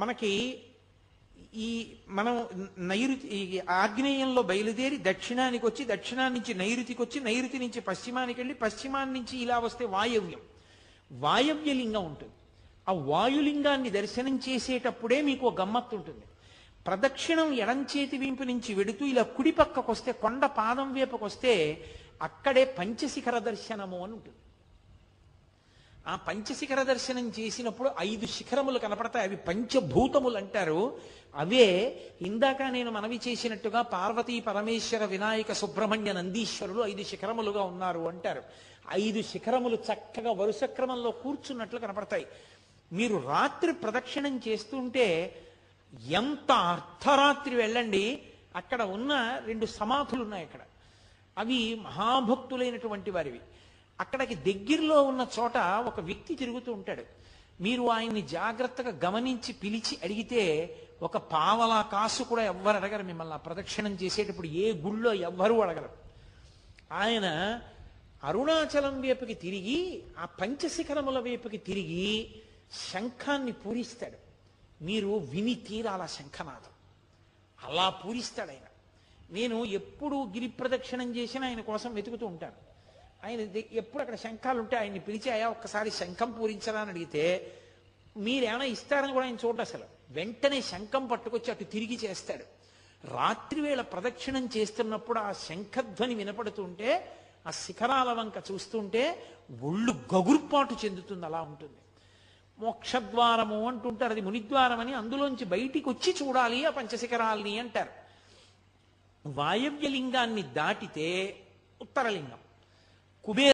మనకి ఈ మనం నైరుతి ఆగ్నేయంలో బయలుదేరి దక్షిణానికి వచ్చి దక్షిణాన్ని నుంచి నైరుతికి వచ్చి నైరుతి నుంచి పశ్చిమానికి వెళ్ళి పశ్చిమాన్ని నుంచి ఇలా వస్తే వాయవ్యం. వాయవ్య లింగం ఉంటుంది. ఆ వాయులింగాన్ని దర్శనం చేసేటప్పుడే మీకు గమ్మత్తు ఉంటుంది. ప్రదక్షిణం ఎడం చేతి వీంపు నుంచి వెడుతూ ఇలా కుడి పక్కకు వస్తే కొండ పాదం వేపకు వస్తే అక్కడే పంచశిఖర దర్శనము అని ఉంటుంది. ఆ పంచశిఖర దర్శనం చేసినప్పుడు ఐదు శిఖరములు కనపడతాయి. అవి పంచభూతములు అంటారు. అవే ఇందాక నేను మనవి చేసినట్టుగా పార్వతీ పరమేశ్వర వినాయక సుబ్రహ్మణ్య నందీశ్వరులు ఐదు శిఖరములుగా ఉన్నారు అంటారు. ఐదు శిఖరములు చక్కగా వరుస క్రమంలో కూర్చున్నట్లు కనపడతాయి. మీరు రాత్రి ప్రదక్షిణం చేస్తుంటే ఎంత అర్ధరాత్రి వెళ్ళండి అక్కడ ఉన్న రెండు సమాధులు ఉన్నాయి అక్కడ. అవి మహాభక్తులైనటువంటి వారివి. అక్కడికి దగ్గరలో ఉన్న చోట ఒక వ్యక్తి తిరుగుతూ ఉంటాడు. మీరు ఆయన్ని జాగ్రత్తగా గమనించి పిలిచి అడిగితే ఒక పావలా కాసు కూడా ఎవ్వరు అడగరు మిమ్మల్ని ఆ ప్రదక్షిణం చేసేటప్పుడు ఏ గుళ్ళో ఎవ్వరూ అడగరు. ఆయన అరుణాచలం వైపుకి తిరిగి ఆ పంచశిఖరముల వైపుకి తిరిగి శంఖాన్ని పూరిస్తాడు. మీరు విని తీరాల శంఖనాథం అలా పూరిస్తాడు ఆయన. నేను ఎప్పుడూ గిరి ప్రదక్షిణం చేసినా ఆయన కోసం వెతుకుతూ ఉంటాను. ఆయన ఎప్పుడు అక్కడ శంఖాలు ఉంటే ఆయన్ని పిలిచి అయా ఒక్కసారి శంఖం పూరించరా అని అడిగితే మీరేమైనా ఇస్తారని కూడా ఆయన చూడండి అసలు. వెంటనే శంఖం పట్టుకొచ్చి అటు తిరిగి చేస్తాడు. రాత్రి వేళ ప్రదక్షిణం చేస్తున్నప్పుడు ఆ శంఖధ్వని వినపడుతుంటే ఆ శిఖరాల వంక చూస్తుంటే ఒళ్ళు గగుర్పాటు చెందుతుంది అలా ఉంటుంది. మోక్షద్వారము అంటుంటారు అది మునిద్వారం అని అందులోంచి బయటికి వచ్చి చూడాలి ఆ పంచశిఖరాల్ని అంటారు. వాయవ్యలింగాన్ని దాటితే ఉత్తరలింగం. وبه.